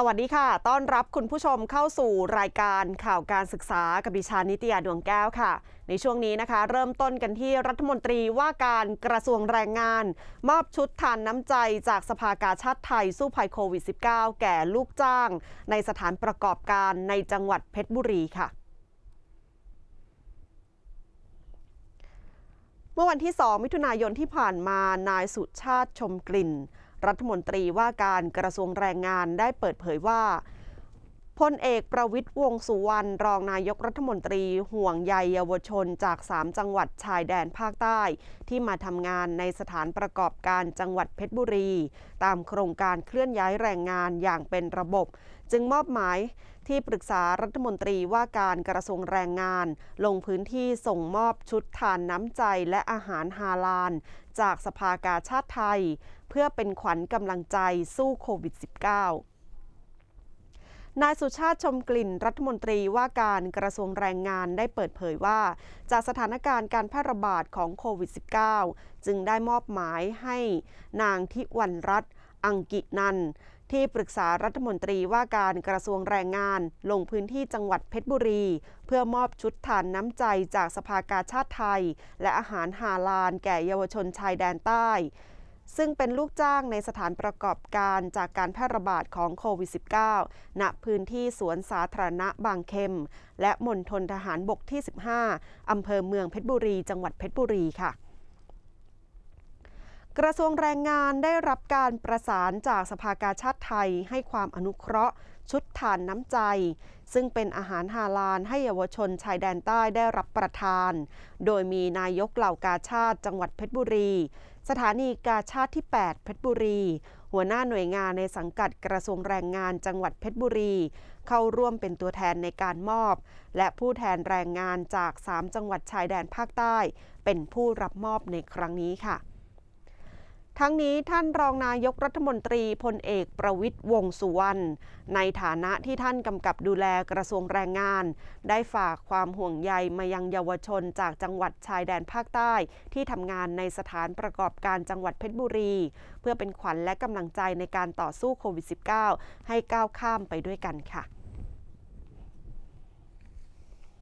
สวัสดีค่ะ ต้อนรับคุณผู้ชมเข้าสู่รายการข่าวการศึกษากับดิฉันนิตยาดวงแก้วค่ะ ในช่วงนี้นะคะ เริ่มต้นกันที่รัฐมนตรีว่าการกระทรวงแรงงาน มอบชุดทานน้ำใจจากสภากาชาติไทยสู้ภัยโควิด -19 แก่ลูกจ้าง ในสถานประกอบการในจังหวัดเพชรบุรีค่ะเมื่อวันที่ 2 มิถุนายนที่ผ่านมา นายสุชาติชมกลิ่น รัฐมนตรีว่าการกระทรวงแรงงานได้เปิดเผยว่าพลเอกประวิทย์วงสุวรรณรองนายกรัฐมนตรีห่วงใยเยาวชนจาก 3 จังหวัดชายแดนภาคใต้ ที่มาทำงานในสถานประกอบการจังหวัดเพชรบุรี ตามโครงการเคลื่อนย้ายแรงงานอย่างเป็นระบบ จึงมอบหมาย ที่ปรึกษารัฐมนตรีว่าการกระทรวงแรงงาน ลงพื้นที่ส่งมอบชุดทานน้ำใจและอาหารฮาลาล จากสภากาชาติไทย เพื่อเป็นขวัญกำลังใจสู้โควิด -19 นายสุชาติชมกลิ่นรัฐมนตรีว่าการกระทรวงแรงงานได้เปิดเผยว่า จากสถานการณ์การแพร่ระบาดของโควิด -19 จึงได้มอบหมายให้นางทิวันรัต อังกินัน ที่ปรึกษารัฐมนตรีว่าการกระทรวงแรงงาน ลงพื้นที่จังหวัดเพชรบุรี เพื่อมอบชุดทานน้ำใจจากสภากาชาติไทย และอาหารฮาลาลแก่เยาวชนชายแดนใต้ ซึ่งเป็นลูกจ้างในสถานประกอบการจากการแพร่ระบาดของโควิด -19 ณพื้นที่สวนสาธารณะบางเข็ม และมณฑลทหารบกที่ 15 อำเภอเมืองเพชรบุรี จังหวัดเพชรบุรีค่ะ กระทรวงแรงงานได้รับการประสานจากสภากาชาติไทยให้ความอนุเคราะห์ ชุดทานน้ำใจ ซึ่งเป็นอาหารฮาลาลให้เยาวชนชายแดนใต้ได้รับประทาน โดยมีนายกเหล่ากาชาติจังหวัดเพชรบุรี สถานีกาชาติที่ 8 เพชรบุรี หัวหน้าหน่วยงานในสังกัดกระทรวงแรงงานจังหวัดเพชรบุรี เข้าร่วมเป็นตัวแทนในการมอบ และผู้แทนแรงงานจาก 3 จังหวัดชายแดนภาคใต้ เป็นผู้รับมอบในครั้งนี้ค่ะ ทั้งนี้ท่านรองนายกรัฐมนตรีพลเอกประวิทย์วงสุวรรณในฐานะที่ท่านกำกับดูแลกระทรวงแรงงาน ได้ฝากความห่วงใยมายังเยาวชนจากจังหวัดชายแดนภาคใต้ ที่ทำงานในสถานประกอบการจังหวัดเพชรบุรี เพื่อเป็นขวัญและกำลังใจในการต่อสู้โควิด -19 ให้ก้าวข้ามไปด้วยกันค่ะ